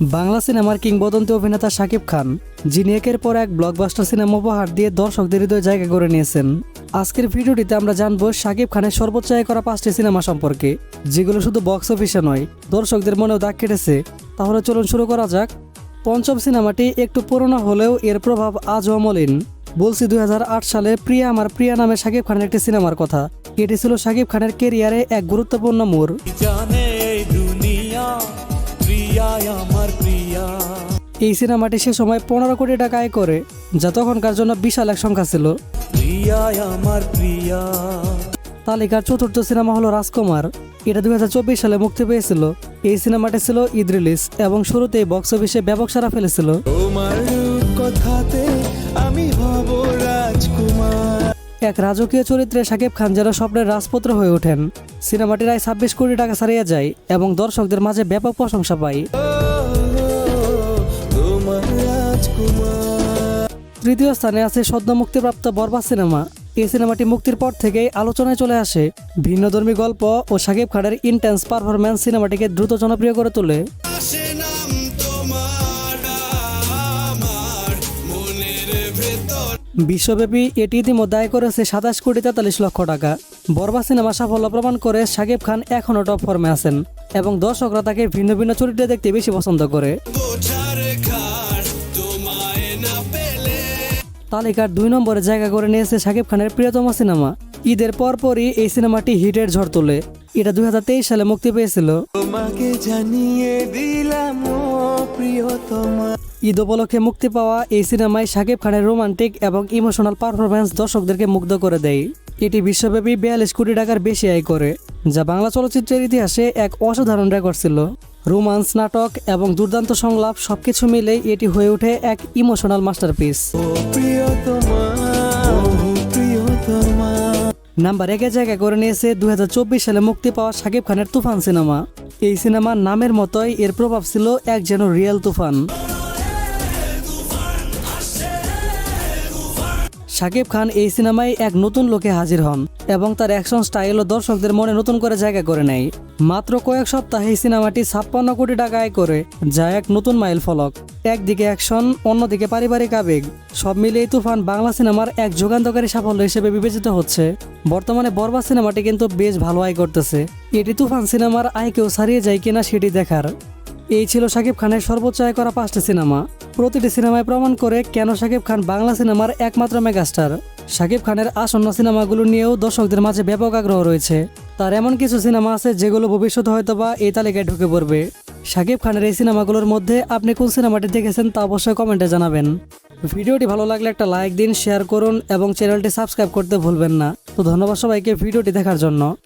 বাংলা সিনেমার কিংবদন্তি অভিনেতা শাকিব খান, যিনি একের পর এক ব্লকবাস্টার সিনেমা উপহার দিয়ে দর্শকদের হৃদয়ে জায়গা করে নিয়েছেন। আজকের ভিডিওটিতে আমরা জানব শাকিব খানের সর্বোচ্চ আয় করা পাঁচটি সিনেমা সম্পর্কে, যেগুলো শুধু বক্স অফিসে নয়, দর্শকদের মনেও দাগ কেটেছে। তাহলে চলুন শুরু করা যাক। পঞ্চম সিনেমাটি একটু পুরনো হলেও এর প্রভাব আজও অমলিন। বলছি দুই হাজার আট সালে প্রিয়া আমার প্রিয়া নামে শাকিব খানের একটি সিনেমার কথা। এটি ছিল শাকিব খানের কেরিয়ারে এক গুরুত্বপূর্ণ মোড়। আমার প্রিয়া। এই সিনেমাটি সে সময় পনেরো কোটি টাকা আয় করে যা তখনকার জন্য বিশাল এক সংখ্যা ছিল। প্রিয়া আমার প্রিয়া। তালিকার চতুর্থ সিনেমা হলো রাজকুমার। এটা দুই হাজার চব্বিশ সালে মুক্তি পেয়েছিল। এই সিনেমাটি ছিল ঈদ রিলিজ এবং শুরুতেই বক্স অফিসে ব্যাপক সারা ফেলেছিল। তোমার কথাতে আমি হব এক রাজকীয় চরিত্রে শাকিব খান যেন স্বপ্নের রাজপুত্র হয়ে ওঠেন। সিনেমাটির আয় ছাব্বিশ কোটি টাকা ছাড়িয়ে যায় এবং দর্শকদের মাঝে ব্যাপক প্রশংসা পায়। তৃতীয় স্থানে আছে সদ্য মুক্তিপ্রাপ্ত বরবাদ সিনেমা। এই সিনেমাটি মুক্তির পর থেকেই আলোচনায় চলে আসে। ভিন্নধর্মী গল্প ও শাকিব খানের ইন্টেন্স পারফরম্যান্স সিনেমাটিকে দ্রুত জনপ্রিয় করে তোলে। বিশ্বব্যাপী এটি ইতিমধ্যে আয় করেছে সাতাশ কোটি তেতাল্লিশ লক্ষ টাকা। বরবা সিনেমা সাফল্য প্রমাণ করে শাকিব খান এখনও টপ ফর্মে আছেন এবং দর্শকরা তাকে ভিন্ন ভিন্ন চরিত্রে দেখতে বেশি পছন্দ করে। তালিকার দুই নম্বরে জায়গা করে নিয়েছে শাকিব খানের প্রিয়তম সিনেমা। ঈদের পরপরই এই সিনেমাটি হিটের ঝড় তোলে। এটা দুই হাজার তেইশ সালে মুক্তি পেয়েছিল। তোমাকে জানিয়ে দিলাম ঈদ উপলক্ষে মুক্তি পাওয়া এই সিনেমায় শাকিব খানের রোমান্টিক এবং ইমোশনাল পারফরমেন্স দর্শকদেরকে মুগ্ধ করে দেয়। এটি বিশ্বব্যাপী বিয়াল্লিশ কোটি টাকার বেশি আয় করে যা বাংলা চলচ্চিত্রের ইতিহাসে এক অসাধারণ রেকর্ড ছিল। রোমান্স নাটক এবং দুর্দান্ত সংলাপ সবকিছু মিলেই এটি হয়ে ওঠে এক ইমোশনাল মাস্টারপিস। প্রিয়তমা নাম্বার একে জায়গা করে নিয়েছে দুই হাজার চব্বিশ সালে মুক্তি পাওয়া শাকিব খানের তুফান সিনেমা। এই সিনেমার নামের মতোই এর প্রভাব ছিল এক যেন রিয়েল তুফান। শাকিব খান এই সিনেমায় এক নতুন লোকে হাজির হন এবং তার অ্যাকশন স্টাইলও দর্শকদের মনে নতুন করে জায়গা করে নেয়। মাত্র কয়েক সপ্তাহে এই সিনেমাটি ছাপ্পান্ন কোটি টাকা আয় করে, যা এক নতুন মাইল ফলক। একদিকে অ্যাকশন, অন্যদিকে পারিবারিক আবেগ। সব মিলিয়ে তুফান বাংলা সিনেমার এক যুগান্তকারী সাফল্য হিসেবে বিবেচিত হচ্ছে। বর্তমানে বরবাদ সিনেমাটি কিন্তু বেশ ভালো আয় করতেছে। এটি তুফান সিনেমার আয়কেও ছাড়িয়ে যায় কিনা সেটি দেখার। এই ছিল শাকিব খানের সর্বোচ্চ আয় করা পাঁচটি সিনেমা। প্রতিটি সিনেমায় প্রমাণ করে কেন শাকিব খান বাংলা সিনেমার একমাত্র মেগাস্টার। শাকিব খানের আসন্ন সিনেমাগুলো নিয়েও দর্শকদের মাঝে ব্যাপক আগ্রহ রয়েছে। তার এমন কিছু সিনেমা আছে যেগুলো ভবিষ্যতে হয়তোবা এই তালিকায় ঢুকে পড়বে। শাকিব খানের এই সিনেমাগুলোর মধ্যে আপনি কোন সিনেমাটি দেখেছেন তা অবশ্যই কমেন্টে জানাবেন। ভিডিওটি ভালো লাগলে একটা লাইক দিন, শেয়ার করুন এবং চ্যানেলটি সাবস্ক্রাইব করতে ভুলবেন না। তো ধন্যবাদ সবাইকে ভিডিওটি দেখার জন্য।